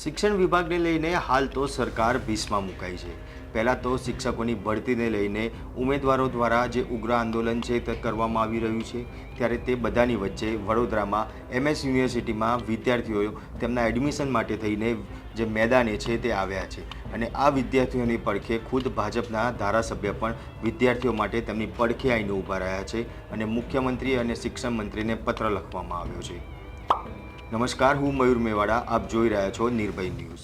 શિક્ષણ વિભાગને લઈને હાલ તો સરકાર ભીસમાં મુકાઈ છે. પહેલાં તો શિક્ષકોની ભરતીને લઈને ઉમેદવારો દ્વારા જે ઉગ્ર આંદોલન છે તે કરવામાં આવી રહ્યું છે. ત્યારે તે બધાની વચ્ચે વડોદરામાં એમએસ યુનિવર્સિટીમાં વિદ્યાર્થીઓ તેમના એડમિશન માટે થઈને જે મેદાને છે તે આવ્યા છે. અને આ વિદ્યાર્થીઓની પડખે ખુદ ભાજપના ધારાસભ્ય પણ વિદ્યાર્થીઓ માટે તેમની પડખે આવીને ઊભા રહ્યા છે અને મુખ્યમંત્રી અને શિક્ષણ મંત્રીને પત્ર લખવામાં આવ્યો છે. નમસ્કાર, હું મયુર મેવાડા. આપ જોઈ રહ્યા છો નિર્ભય ન્યૂઝ.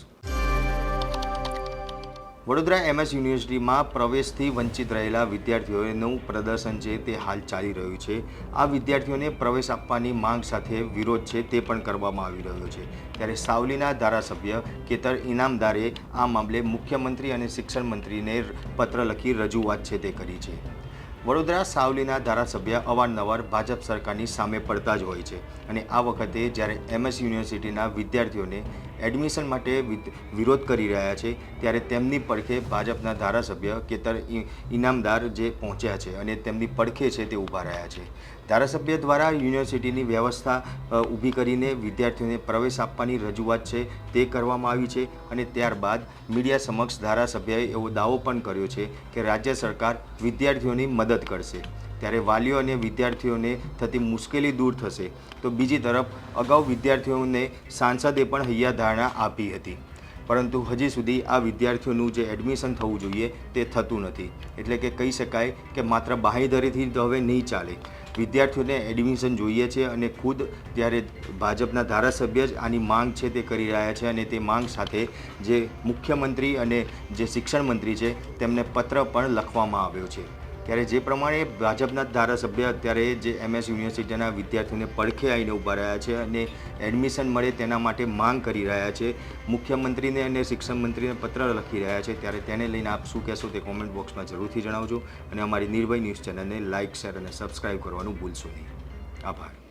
વડોદરા એમએસ યુનિવર્સિટીમાં પ્રવેશથી વંચિત રહેલા વિદ્યાર્થીઓનું પ્રદર્શન છે તે હાલ ચાલી રહ્યું છે, આ વિદ્યાર્થીઓને પ્રવેશ આપવાની માંગ સાથે વિરોધ છે તે પણ કરવામાં આવી રહ્યો છે. ત્યારે સાવલીના ધારાસભ્ય કેતર ઇનામદારે આ મામલે મુખ્યમંત્રી અને શિક્ષણ મંત્રીને પત્ર લખી રજૂઆત છે તે કરી છે. વડોદરા સાવલીના ધારાસભ્ય અવારનવાર ભાજપ સરકારની સામે પડતા જ હોય છે. અને આ વખતે જ્યારે એમએસ યુનિવર્સિટીના વિદ્યાર્થીઓને એડમિશન માટે વિરોધ કરી રહ્યા છે, ત્યારે તેમની પડખે ભાજપના ધારાસભ્ય કેતર ઇનામદાર જે પહોંચ્યા છે અને તેમની પડખે છે તે ઊભા રહ્યા છે. ધારાસભ્ય દ્વારા યુનિવર્સિટીની વ્યવસ્થા ઊભી કરીને વિદ્યાર્થીઓને પ્રવેશ આપવાની રજૂઆત છે તે કરવામાં આવી છે અને ત્યારબાદ મીડિયા સમક્ષ ધારાસભ્યએ એવો દાવો પણ કર્યો છે કે રાજ્ય સરકાર વિદ્યાર્થીઓની મદદ કરશે. ત્યારે વાલીઓ અને વિદ્યાર્થીઓને થતી મુશ્કેલી દૂર થશે. તો બીજી તરફ, અગાઉ વિદ્યાર્થીઓને સાંસદે પણ હૈયાધારણા આપી હતી. પરંતુ હજી સુધી આ વિદ્યાર્થીઓનું જે એડમિશન થવું જોઈએ, તે થતું નથી. એટલે કે કહી શકાય કે માત્ર બાંહેધરીથી તો હવે નહીં ચાલે. વિદ્યાર્થીઓને એડમિશન જોઈએ છે અને ખુદ ત્યારે ભાજપના ધારાસભ્ય જ આની માંગ છે તે કરી રહ્યા છે અને તે માંગ સાથે જે મુખ્યમંત્રી અને જે શિક્ષણ મંત્રી છે, તેમને પત્ર પણ લખવામાં આવ્યો છે. ત્યારે જે પ્રમાણે ભાજપના ધારાસભ્ય અત્યારે જે એમએસ યુનિવર્સિટીના વિદ્યાર્થીઓને પડખે આવીને ઊભા રહ્યા છે અને એડમિશન મળે તેના માટે માંગ કરી રહ્યા છે. મુખ્યમંત્રીને અને શિક્ષણ મંત્રીને પત્ર લખી રહ્યા છે. ત્યારે તેને લઈને આપ શું કહેશો તે કોમેન્ટ બોક્સમાં જરૂરથી જણાવજો. અને અમારી નિર્ભય ન્યૂઝ ચેનલને લાઇક શેર અને સબસ્ક્રાઈબ કરવાનું ભૂલશો નહીં. આભાર.